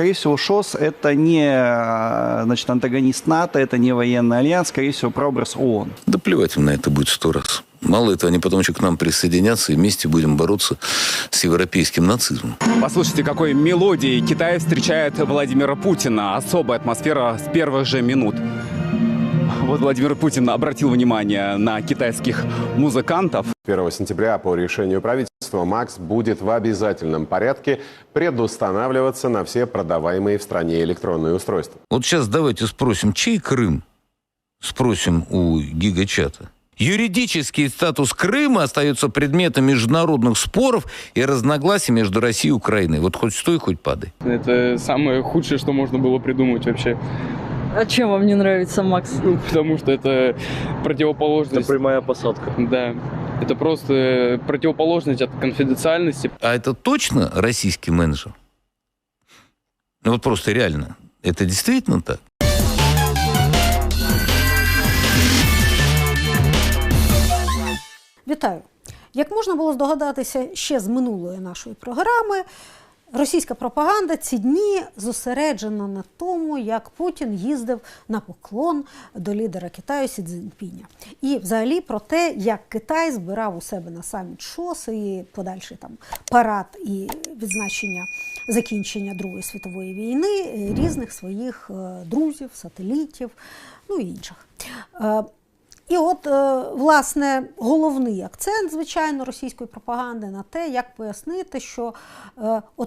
скорее всего, ШОС – это не э, значит, антагонист НАТО, это не военный альянс, скорее всего, прообраз ООН. Да плевать им на это будет сто раз. Мало этого, они потом еще к нам присоединятся, и вместе будем бороться с европейским нацизмом. Послушайте, какой мелодией Китай встречает Владимира Путина. Особая атмосфера с первых же минут. Вот Владимир Путин обратил внимание на китайских музыкантов. 1 сентября по решению правительства МАКС будет в обязательном порядке предустанавливаться на все продаваемые в стране электронные устройства. Вот сейчас давайте спросим, чей Крым? Спросим у гигачата. Юридический статус Крыма остается предметом международных споров и разногласий между Россией и Украиной. Вот хоть стой, хоть падай. Это самое худшее, что можно было придумать вообще. А чем вам не нравится Макс? Ну, потому что это противоположность. Это прямая посадка. Да. Это просто противоположность от конфиденциальности. А это точно российский менеджер? Ну вот просто реально. Это действительно так? Вітаю! Як можна було здогадатися ще з минулої нашої програми, російська пропаганда ці дні зосереджена на тому, як Путін їздив на поклон до лідера Китаю Сі Цзіньпіня. І взагалі про те, як Китай збирав у себе на саміт ШОС і подальший там парад і відзначення закінчення Другої світової війни різних своїх е, друзів, сателітів, ну і інших. Е, і от, е, власне, головний акцент, звичайно, російської пропаганди на те, як пояснити, що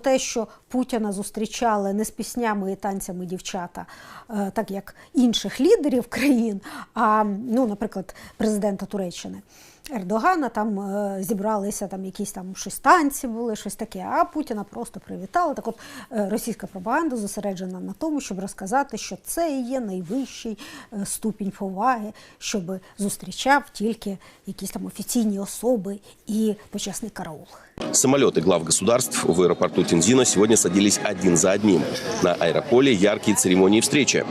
те, що Путіна зустрічали не з піснями і танцями дівчата, е, так як інших лідерів країн, а, ну, наприклад, президента Туреччини. Ердогана там е, зібралися там якісь там щось танці були, щось таке. А Путіна просто привітали. Так, от е, російська пропаганда зосереджена на тому, щоб розказати, що це і є найвищий е, ступінь поваги, щоб зустрічав тільки якісь там офіційні особи і почесний караул. Самолеты глав государств в аэропорту Тинзина сегодня садились один за одним. На аэрополе яркие церемонии встречи.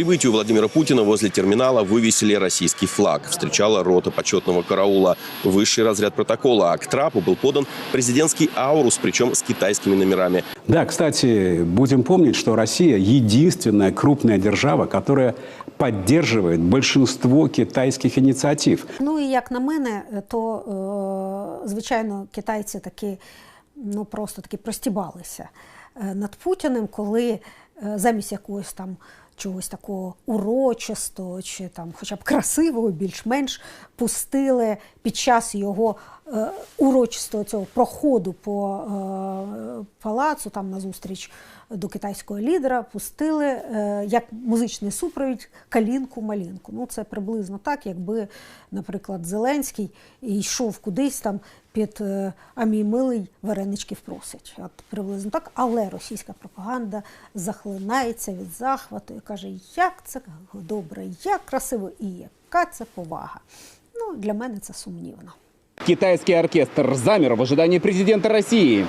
прибытию Владимира Путина возле терминала вывесили российский флаг. Встречала рота почетного караула. Высший разряд протокола. А к трапу был подан президентский аурус, причем с китайскими номерами. Да, кстати, будем помнить, что Россия единственная крупная держава, которая поддерживает большинство китайских инициатив. Ну і як на мене, то е, звичайно китайці таки ну просто таки простібалися е, над Путіним, коли е, замість якогось там Чогось такого урочистого чи там, хоча б красивого, більш-менш пустили під час його е, урочистого цього проходу по е, палацу, там на зустріч до китайського лідера, пустили е, як музичний супровід калінку-малінку. Ну, це приблизно так, якби, наприклад, Зеленський йшов кудись там під е, а мій милий вареничків просить. От приблизно так. Але російська пропаганда захлинається від захвату і каже, як це добре, як красиво і яка це повага. Ну, для мене це сумнівно. Китайский оркестр замер в ожидании президента России.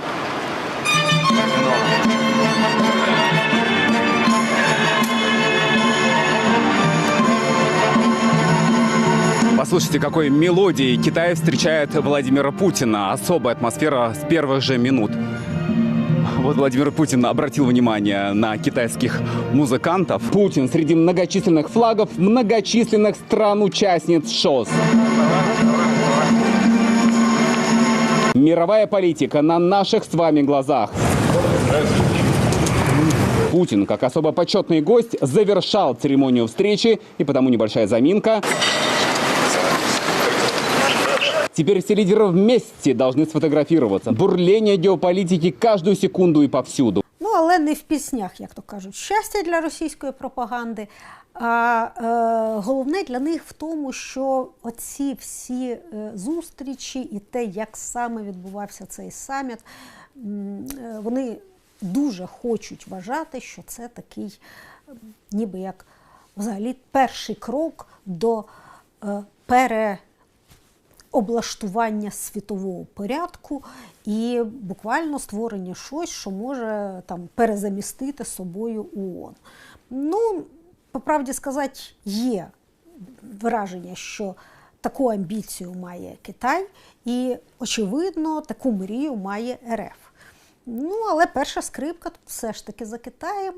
Послушайте, какой мелодией Китай встречает Владимира Путина. Особая атмосфера с первых же минут. Вот Владимир Путин обратил внимание на китайских музыкантов. Путин среди многочисленных флагов многочисленных стран-участниц ШОС. Мировая политика на наших с вами глазах. Путин, как особо почетный гость, завершал церемонию встречи, и потому небольшая заминка. Теперь все лидеры вместе должны сфотографироваться. Бурление геополитики каждую секунду и повсюду. Ну, але не в піснях, як то кажуть, щастя для російської пропаганди. А е, головне для них в тому, що оці всі е, зустрічі і те, як саме відбувався цей саміт, е, вони дуже хочуть вважати, що це такий, ніби як взагалі перший крок до е, пере облаштування світового порядку і буквально створення щось, що може там перезамістити собою ООН. Ну, по правді сказати, є враження, що таку амбіцію має Китай, і, очевидно, таку мрію має РФ. Ну, але перша скрипка все ж таки за Китаєм.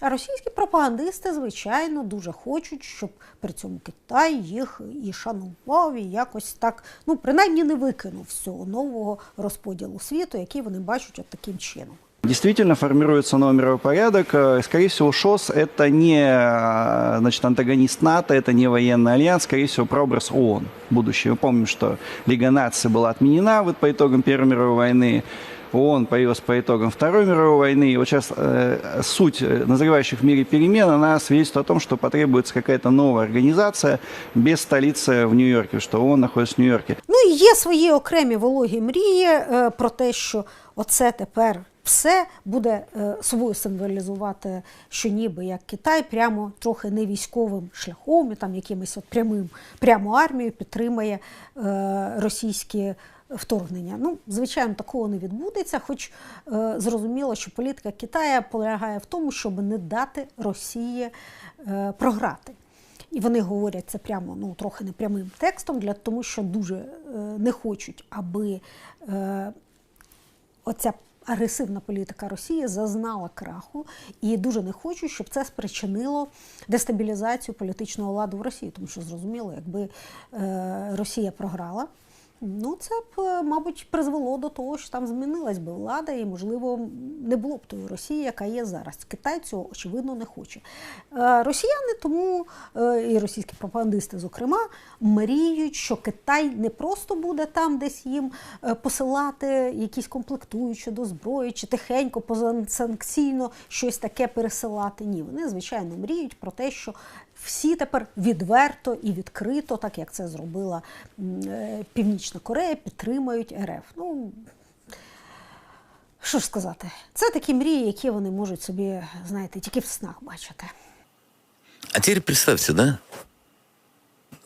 А російські пропагандисти, звичайно, дуже хочуть, щоб при цьому Китай їх і шанував, і якось так, ну, принаймні не викинув з цього нового розподілу світу, який вони бачать от таким чином. Действительно формируется новый мировой порядок. Э, Скорее всего, ШОС это не э, значит, антагонист НАТО, это не военный альянс, скорее всего, прообраз ООН будущее. Мы помним, что Лига наций была отменена вот по итогам Первой мировой войны. ООН появилась по итогам Второй мировой войны. И вот сейчас э, суть э, назревающих в мире перемен, она свидетельствует о том, что потребуется какая-то новая организация без столицы в Нью-Йорке, что ООН находится в Нью-Йорке. Ну і є свої окремі вологі мрії е, про те, що оце тепер все буде е, собою символізувати, що ніби як Китай прямо трохи не військовим шляхом, і там якимось от прямим прямо армією підтримає е, російські вторгнення. Ну, звичайно, такого не відбудеться, хоч е, зрозуміло, що політика Китаю полягає в тому, щоб не дати Росії е, програти. І вони говорять це прямо ну, трохи непрямим текстом, для тому що дуже е, не хочуть, аби е, оця агресивна політика Росії зазнала краху, і дуже не хочуть, щоб це спричинило дестабілізацію політичного ладу в Росії. Тому що зрозуміло, якби е, Росія програла. Ну, це б, е, мабуть, призвело до того, що там змінилась би влада, і, можливо, не було б тої Росії, яка є зараз. Китай цього, очевидно, не хоче. Е, Росіяни тому, е, і російські пропагандисти, зокрема, мріють, що Китай не просто буде там десь їм посилати якісь комплектуючі до зброї, чи тихенько, позасанкційно щось таке пересилати. Ні, вони, звичайно, мріють про те, що всі тепер відверто і відкрито, так як це зробила м, е, Північна Корея, підтримають РФ. Ну, що ж сказати, це такі мрії, які вони можуть собі, знаєте, тільки в снах бачити. А теперь представьте, да?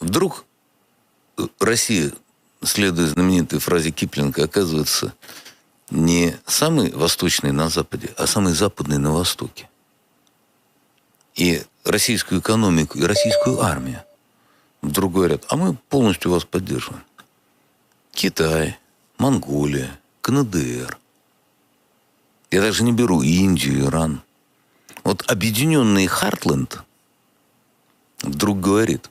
Вдруг э, Россия, следуя знаменитой фразе Киплинга, оказывается не самый восточный на Западе, а самый западный на Востоке. И российскую экономику, и российскую армию вдруг говорят, а мы полностью вас поддерживаем. Китай, Монголия, КНДР. Я даже не беру Индию, Иран. Вот объединенный Хартленд вдруг говорит,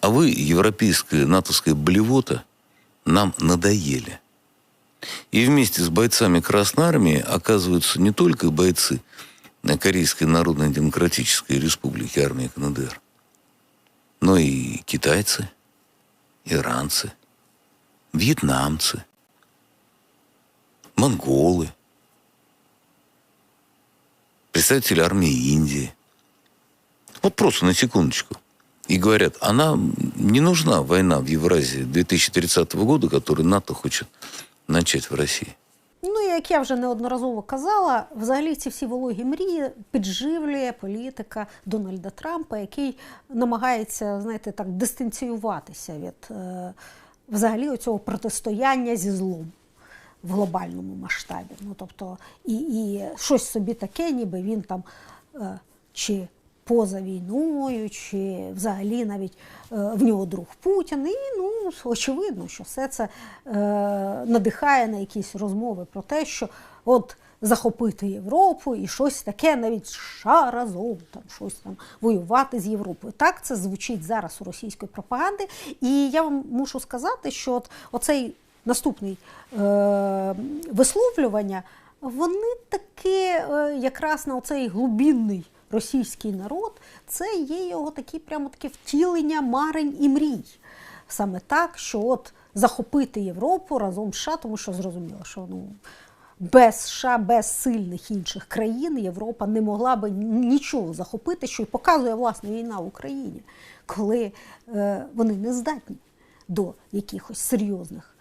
а вы, европейская натовская блевота, нам надоели. И вместе с бойцами Красной Армии оказываются не только бойцы Корейской Народно-Демократической Республики армии КНДР, но и китайцы, иранцы, вьетнамцы, монголы, представители армии Индии. Вот просто на секундочку. И говорят, а нам не нужна война в Евразии 2030 года, которую НАТО хочет начать в России. Як я вже неодноразово казала, взагалі ці всі вологі мрії підживлює політика Дональда Трампа, який намагається, знаєте, так дистанціюватися від е, взагалі оцього протистояння зі злом в глобальному масштабі. Ну, тобто, і, і щось собі таке, ніби він там е, чи поза війною, чи взагалі навіть е, в нього друг Путін. І ну, очевидно, що все це е, надихає на якісь розмови про те, що от захопити Європу і щось таке, навіть США разом, там щось там воювати з Європою. Так це звучить зараз у російської пропаганди. І я вам мушу сказати, що от оцей наступний е, висловлювання, вони таки е, якраз на оцей глубінний російський народ, це є його такі прямо таке втілення марень і мрій. Саме так, що от захопити Європу разом з США, тому що зрозуміло, що ну. Без США, без сильних інших країн Європа не могла би нічого захопити, що й показує власне війна в Україні, коли е, вони не здатні до якихось серйозних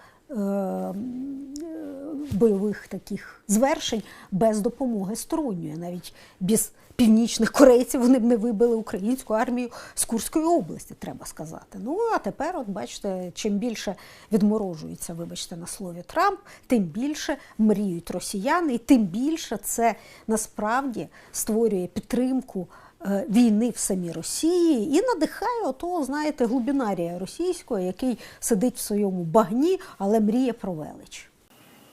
бойових таких звершень без допомоги сторонньої, навіть без північних корейців вони б не вибили українську армію з Курської області, треба сказати. Ну а тепер, от бачите, чим більше відморожується, вибачте, на слові Трамп, тим більше мріють росіяни, і тим більше це насправді створює підтримку е, війни в самій Росії і надихає отого, знаєте, глубінарія російського, який сидить в своєму багні, але мріє про велич.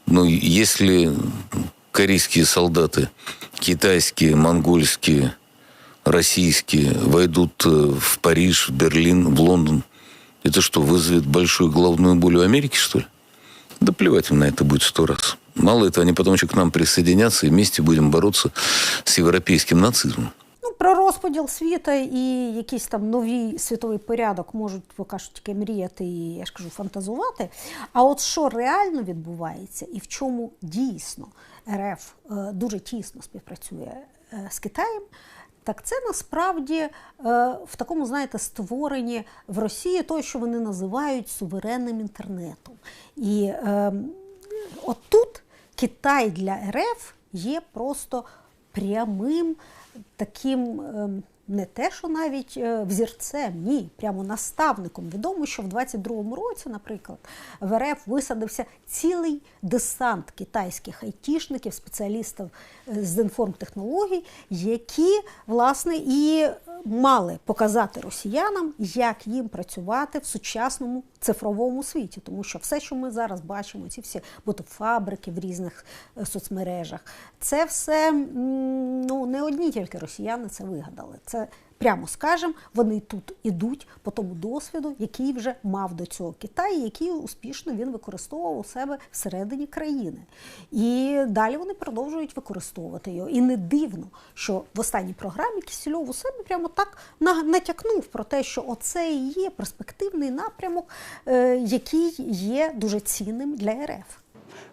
Ну, если корейские солдаты, китайские, монгольские, российские войдут э, в Париж, в Берлин, в Лондон, это что, вызовет большую головную боль у Америки, что ли? Да плевать им на это будет сто раз. Мало этого, они потом еще к нам присоединятся, и вместе будем бороться с европейским нацизмом. Про розподіл світу і якийсь там новий світовий порядок можуть, ви кажуть, тільки мріяти і, я ж кажу, фантазувати. А от що реально відбувається і в чому дійсно РФ е, дуже тісно співпрацює е, з Китаєм, так це насправді е, в такому, знаєте, створенні в Росії того, що вони називають суверенним інтернетом. І е, отут Китай для РФ є просто прямим таким. ем, Не те, що навіть е, взірцем, ні, прямо наставником. Відомо, що в 22-му році, наприклад, в РФ висадився цілий десант китайських айтішників, спеціалістів е, з інформтехнологій, які власне і мали показати росіянам, як їм працювати в сучасному цифровому світі. Тому що все, що ми зараз бачимо, ці всі ботофабрики в різних е, соцмережах, це все ну, не одні тільки росіяни це вигадали. Це Прямо скажемо, вони тут ідуть по тому досвіду, який вже мав до цього Китай, який успішно він використовував у себе всередині країни. І далі вони продовжують використовувати його. І не дивно, що в останній програмі Кісільов у себе прямо так на- натякнув про те, що оце і є перспективний напрямок, е, який є дуже цінним для РФ.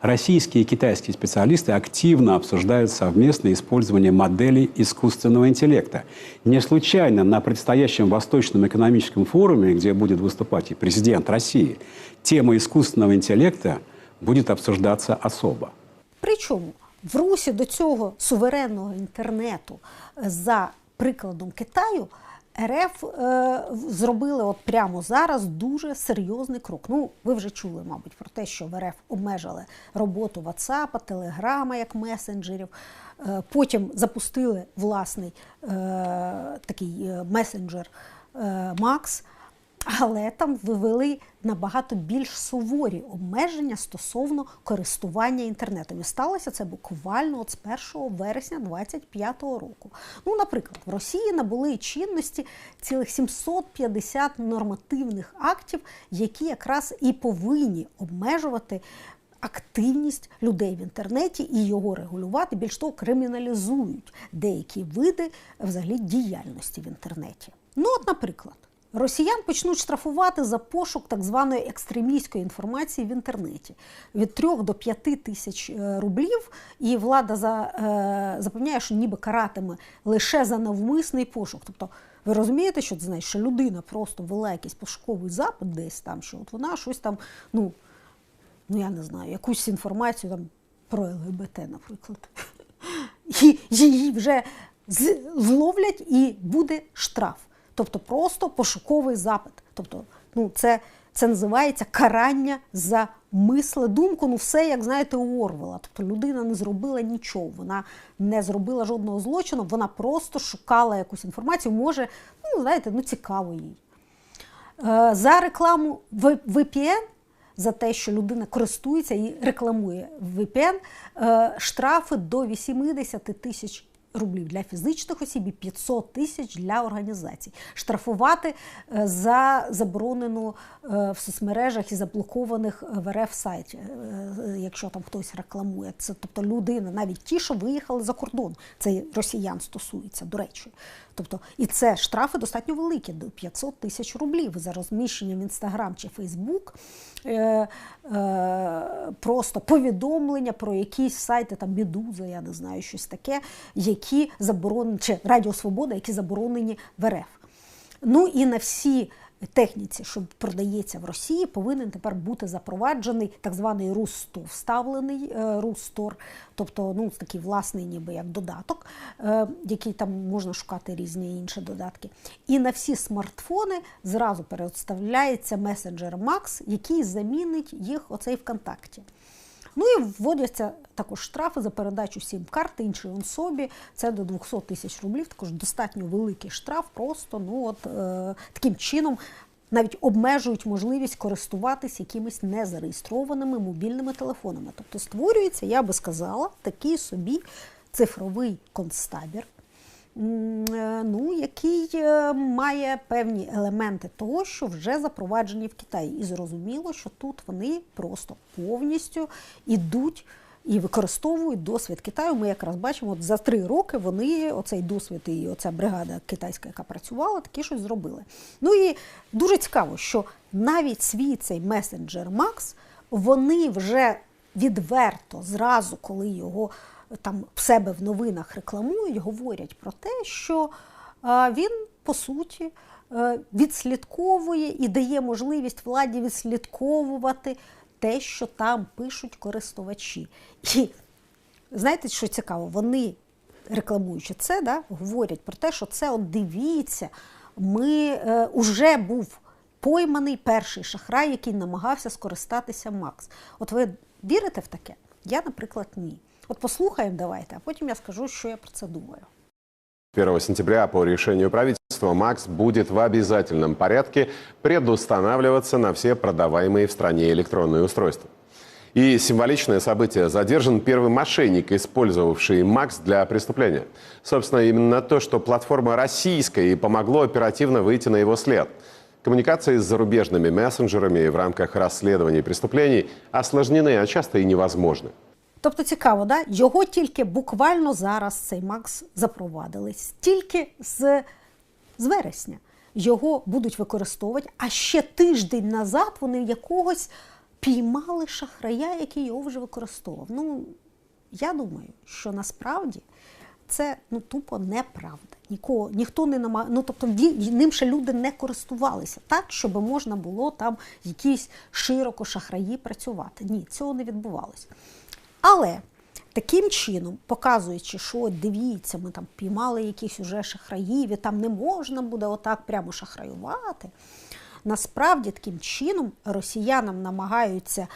Российские и китайские специалисты активно обсуждают совместное использование моделей искусственного интеллекта. Не случайно на предстоящем Восточном экономическом форуме, где будет выступать и президент России, тема искусственного интеллекта будет обсуждаться особо. Причому в русі до цього суверенного інтернету е, за прикладом Китаю РФ е, зробили от прямо зараз дуже серйозний крок. Ну, ви вже чули, мабуть, про те, що в РФ обмежили роботу WhatsApp, Телеграма як месенджерів. Е, потім запустили власний е, такий е, месенджер е, Макс. Але там ввели набагато більш суворі обмеження стосовно користування інтернетом. І сталося це буквально от з 1 вересня 2025 року. Ну, наприклад, в Росії набули чинності цілих 750 нормативних актів, які якраз і повинні обмежувати активність людей в інтернеті і його регулювати. Більш того, криміналізують деякі види взагалі діяльності в інтернеті. Ну, от, наприклад. Росіян почнуть штрафувати за пошук так званої екстремістської інформації в інтернеті від 3 до 5 тисяч е, рублів. І влада за, е, запевняє, що ніби каратиме лише за навмисний пошук. Тобто, ви розумієте, що це значить, що людина просто вела якийсь пошуковий запит десь там, що от вона щось там, ну, ну я не знаю, якусь інформацію там про ЛГБТ, наприклад. І її вже зловлять і буде штраф. Тобто просто пошуковий запит. Тобто, ну, це, це називається карання за мисле думку. Ну, все, як знаєте, у Орвела. Тобто людина не зробила нічого, вона не зробила жодного злочину, вона просто шукала якусь інформацію. Може, ну, знаєте, ну цікаво їй. Е, За рекламу VPN, за те, що людина користується і рекламує VPN, е, штрафи до 80 тисяч рублів для фізичних осіб і 500 тисяч для організацій. Штрафувати е, за заборонену е, в соцмережах і заблокованих в РФ сайті, е, якщо там хтось рекламує. Це тобто людина, навіть ті, що виїхали за кордон, це росіян стосується, до речі. Тобто, і це штрафи достатньо великі, до 500 тисяч рублів за розміщення в Інстаграм чи Фейсбук. Е, е, просто повідомлення про якісь сайти, там Медуза, я не знаю, щось таке, які заборонені, чи Радіо Свобода, які заборонені в РФ. Ну і на всі техніці, що продається в Росії, повинен тепер бути запроваджений так званий русту, вставлений е, Рустор, тобто ну, такий власний, ніби як додаток, е, який там можна шукати різні інші додатки. І на всі смартфони зразу переставляється месенджер Max, який замінить їх оцей ВКонтакті. Ну і вводяться також штрафи за передачу сім карт іншій особі. Це до 200 тисяч рублів. Також достатньо великий штраф. Просто ну от е, таким чином навіть обмежують можливість користуватись якимись незареєстрованими мобільними телефонами. Тобто створюється, я би сказала, такий собі цифровий концтабір. Е, Ну, який е, має певні елементи того, що вже запроваджені в Китаї. І зрозуміло, що тут вони просто повністю ідуть і використовують досвід Китаю. Ми якраз бачимо, от за три роки вони оцей досвід і оця бригада китайська, яка працювала, такі щось зробили. Ну і дуже цікаво, що навіть свій цей месенджер Макс вони вже відверто зразу, коли його там в себе в новинах рекламують, говорять про те, що він по суті е, відслідковує і дає можливість владі відслідковувати те, що там пишуть користувачі. І знаєте, що цікаво? Вони, рекламуючи це, да, говорять про те, що це от дивіться, ми е, уже був пойманий перший шахрай, який намагався скористатися Макс. От ви вірите в таке? Я, наприклад, ні. От послухаємо давайте, а потім я скажу, що я про це думаю. 1 сентября по решению правительства МАКС будет в обязательном порядке предустанавливаться на все продаваемые в стране электронные устройства. И символичное событие. Задержан первый мошенник, использовавший МАКС для преступления. Собственно, именно то, что платформа российская и помогло оперативно выйти на его след. Коммуникации с зарубежными мессенджерами в рамках расследований преступлений осложнены, а часто и невозможны. Тобто цікаво, да? його тільки буквально зараз цей Макс запровадили. Тільки з, з вересня його будуть використовувати, а ще тиждень назад вони якогось піймали шахрая, який його вже використовував. Ну, я думаю, що насправді це ну, тупо неправда. Нікого, ніхто не намаг... ну, тобто ним ще люди не користувалися так, щоб можна було там якісь широко шахраї працювати. Ні, цього не відбувалося. Але таким чином, показуючи, що дивіться, ми там піймали якісь уже шахраїв, і там не можна буде отак прямо шахраювати. Насправді таким чином росіянам намагаються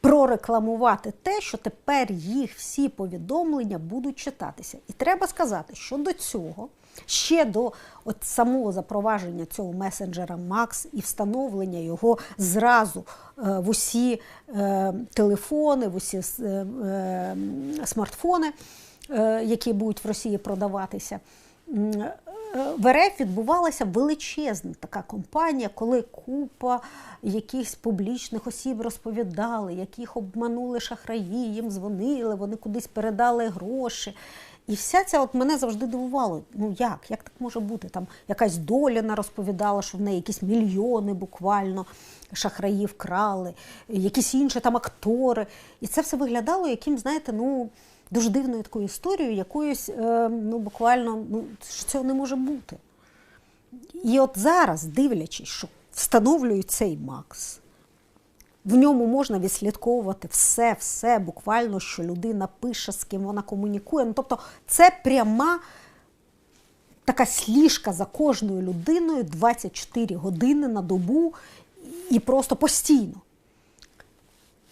прорекламувати те, що тепер їх всі повідомлення будуть читатися. І треба сказати, що до цього, ще до от самого запровадження цього месенджера Макс і встановлення його зразу е, в усі е, телефони, в усі е, е, смартфони, е, які будуть в Росії продаватися. Е, В РФ відбувалася величезна така компанія, коли купа якихось публічних осіб розповідали, яких обманули шахраї, їм дзвонили, вони кудись передали гроші. І вся ця от мене завжди дивувало. Ну як? Як так може бути? Там якась доляна розповідала, що в неї якісь мільйони буквально шахраї вкрали, якісь інші там актори. І це все виглядало яким, знаєте, ну дуже дивною такою історією, якоюсь, е, ну буквально, ну цього не може бути. І от зараз, дивлячись, що встановлюють цей Макс, в ньому можна відслідковувати все, все буквально, що людина пише, з ким вона комунікує. Ну, тобто це пряма така сліжка за кожною людиною 24 години на добу і просто постійно.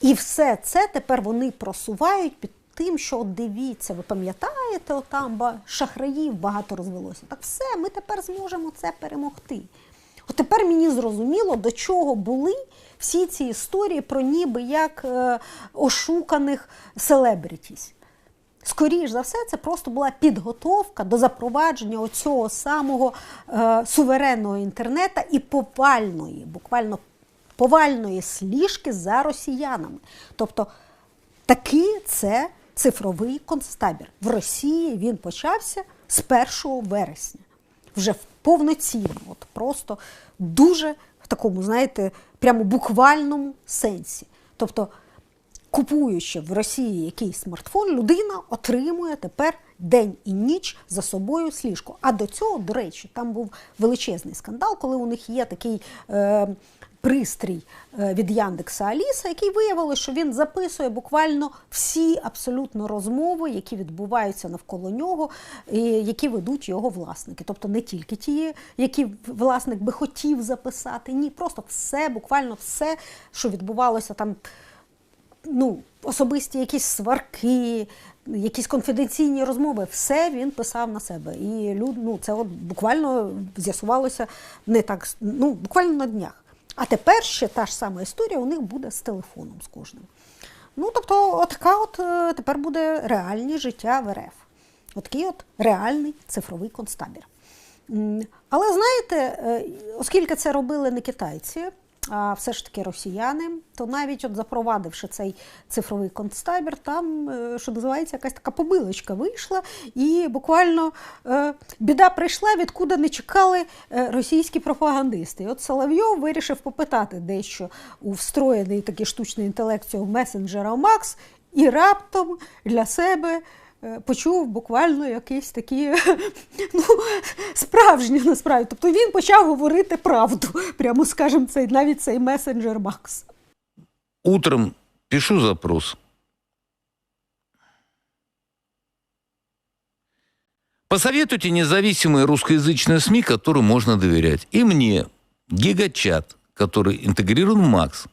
І все це тепер вони просувають під тим, що от дивіться, ви пам'ятаєте, от там ба- шахраїв багато розвелося. Так все, ми тепер зможемо це перемогти. От тепер мені зрозуміло, до чого були всі ці історії про ніби як е, ошуканих селебритіс. Скоріш за все, це просто була підготовка до запровадження оцього самого е, суверенного інтернету і повальної, буквально повальної сліжки за росіянами. Тобто таки це цифровий концтабір. В Росії він почався з 1 вересня. Вже повноцінно, от просто дуже в такому, знаєте, прямо буквальному сенсі. Тобто, купуючи в Росії якийсь смартфон, людина отримує тепер день і ніч за собою сліжку. А до цього, до речі, там був величезний скандал, коли у них є такий е, пристрій е, від Яндекса Аліса, який виявилося, що він записує буквально всі абсолютно розмови, які відбуваються навколо нього, і які ведуть його власники. Тобто не тільки ті, які власник би хотів записати, ні, просто все, буквально все, що відбувалося там ну, особисті якісь сварки, якісь конфіденційні розмови, все він писав на себе. І люд, ну, це от буквально з'ясувалося не так, ну, буквально на днях. А тепер ще та ж сама історія у них буде з телефоном з кожним. Ну, тобто, отака от е, тепер буде реальне життя в РФ. Отакий от реальний цифровий концтабір. Але знаєте, е, оскільки це робили не китайці, все ж таки росіяни, то навіть от запровадивши цей цифровий концтабір, там, е, що називається, якась така побилочка вийшла, і буквально е, біда прийшла, відкуди не чекали е, російські пропагандисти. І от Соловйов вирішив попитати дещо у встроєний такий штучний інтелект цього месенджера Макс, і раптом для себе почув буквально якісь такі ну, справжні насправді. Тобто він почав говорити правду, прямо скажемо, цей навіть цей месенджер Макс. Утром пишу запрос. Посоветуйте независимые русскоязычные СМИ, которым можно доверять. И мне гигачат, который интегрирован в МАКС,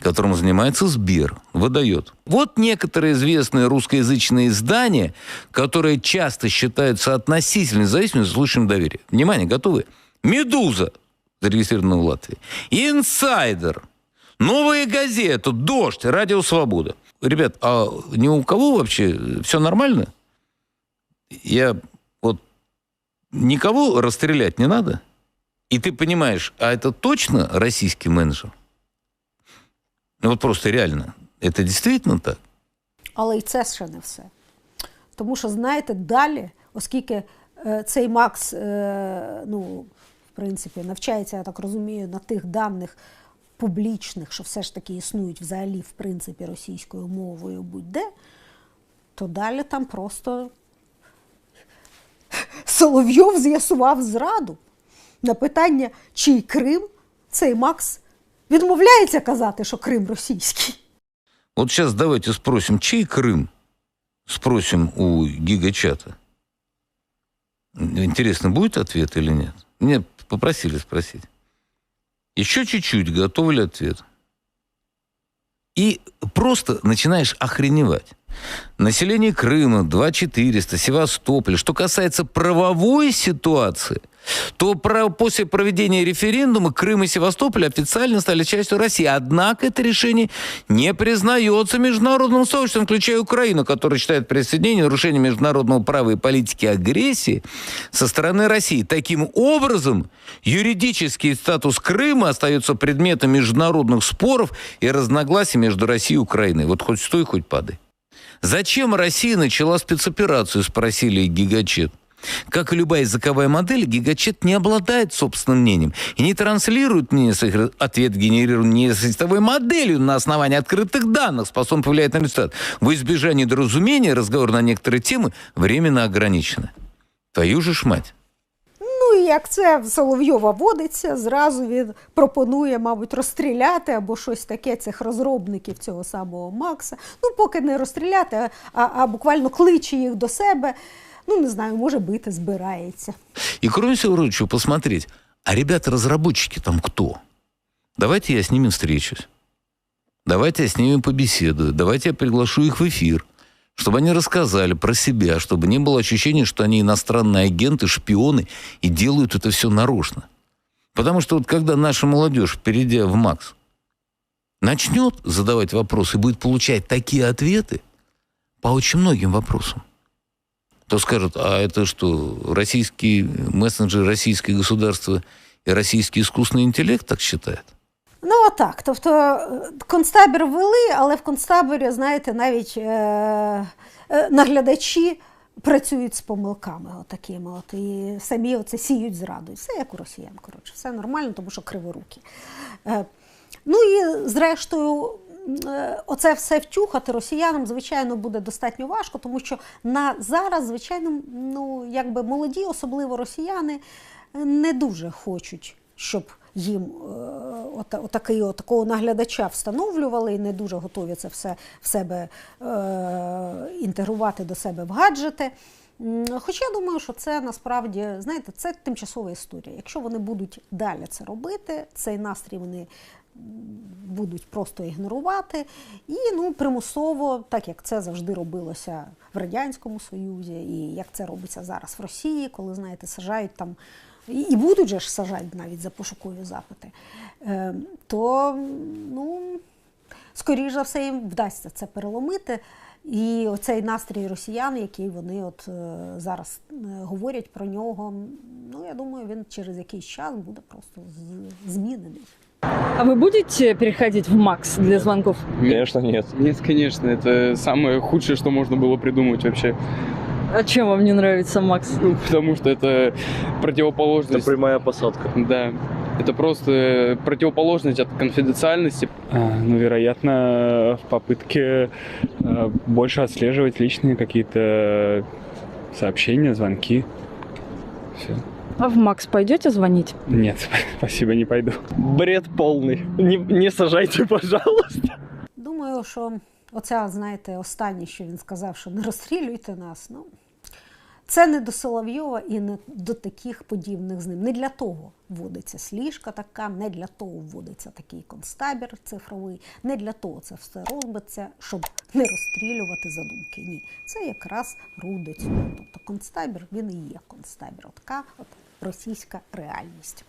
которым занимается Сбер, выдает. Вот некоторые известные русскоязычные издания, которые часто считаются относительно зависимыми, заслуживающим доверия. Внимание, готовы? «Медуза», зарегистрирована в Латвии. «Инсайдер», «Новая газета», «Дождь», «Радио Свобода». Ребят, а ни у кого вообще все нормально? Я вот никого расстрелять не надо? И ты понимаешь, а это точно российский менеджер? Ну вот просто реально. Это действительно так? Але і це ще не все. Тому що, знаєте, далі, оскільки е, цей Макс, е, ну, в принципі, навчається, я так розумію, на тих даних публічних, що все ж таки існують взагалі, в принципі, російською мовою будь-де, то далі там просто Соловйов з'ясував зраду. На питання, чий Крим, цей Макс відмовляється казати, що Крим російський. Вот сейчас давайте спросим, чей Крым? Спросим у гигачата. Интересно, будет ответ или нет? Мне попросили спросить. Еще чуть-чуть готовили ответ. И просто начинаешь охреневать. Население Крыма 2400, Севастополь. Что касается правовой ситуации, то про- после проведения референдума Крым и Севастополь официально стали частью России. Однако это решение не признается международным сообществом, включая Украину, которая считает присоединение нарушением международного права и политики агрессии со стороны России. Таким образом, юридический статус Крыма остается предметом международных споров и разногласий между Россией и Украиной. Вот хоть стой, хоть падай. Зачем Россия начала спецоперацию, спросили Гигачет. Как и любая языковая модель, Гигачет не обладает собственным мнением и не транслирует мнение своих ответ генерирован не языковой моделью на основании открытых данных, способен повлиять на результат. В избежание недоразумения разговор на некоторые темы временно ограничены. Твою же ж мать. Ну і як це в Соловйова водиться, зразу він пропонує, мабуть, розстріляти або щось таке цих розробників цього самого Макса. Ну, поки не розстріляти, а, а, а буквально кличе їх до себе. Ну, не знаю, може бити, збирається. И кроме всего прочего, посмотреть, а ребята-разработчики там кто? Давайте я с ними встречусь. Давайте я с ними побеседую. Давайте я приглашу их в эфир, чтобы они рассказали про себя, чтобы не было ощущения, что они иностранные агенты, шпионы и делают это все нарочно. Потому что вот когда наша молодежь, перейдя в МАКС, начнет задавать вопросы и будет получать такие ответы по очень многим вопросам, то скажут, а это что, российский мессенджер, российское государство и российский искусственный интеллект так считает? Ну, отак. Тобто е, концтабір ввели, але в концтаборі, знаєте, навіть е, е, наглядачі працюють з помилками отакими. От, і самі оце сіють зраду. Все як у росіян, коротше, все нормально, тому що криворукі. Е, ну і зрештою. Е, Оце все втюхати росіянам, звичайно, буде достатньо важко, тому що на зараз, звичайно, ну якби молоді, особливо росіяни, не дуже хочуть, щоб їм е, ота- отакий, отакого наглядача встановлювали і не дуже готові це все в себе е, інтегрувати до себе в гаджети. Хоча я думаю, що це насправді, знаєте, це тимчасова історія. Якщо вони будуть далі це робити, цей настрій вони будуть просто ігнорувати і ну, примусово, так як це завжди робилося в Радянському Союзі, і як це робиться зараз в Росії, коли, знаєте, сажають там, і, будуть же ж сажати навіть за пошукові запити, е, то ну, скоріш за все їм вдасться це переломити. І оцей настрій росіян, який вони от е, зараз е, говорять про нього, ну я думаю, він через якийсь час буде просто змінений. А вы будете переходить в Макс для звонков? Конечно, нет. Нет, конечно. Это самое худшее, что можно было придумать вообще. А чем вам не нравится Макс? Ну, потому что это противоположность. Это прямая посадка. Да. Это просто противоположность от конфиденциальности. А, Ну, вероятно, в попытке э, больше отслеживать личные какие-то сообщения, звонки. Все. А в Макс пойдете звонить? Нет, спасибо, не пойду. Бред полный. Не, не сажайте, пожалуйста. Думаю, що оця, знаєте, останнє, що він сказав, що не розстрілюйте нас. Ну, це не до Соловйова і не до таких подібних з ним. Не для того вводиться сліжка така, не для того вводиться такий концтабір цифровий, не для того це все робиться, щоб не розстрілювати задумки. Ні, це якраз руди цього. Тобто концтабір він і є концтабір. От така от російська реальність.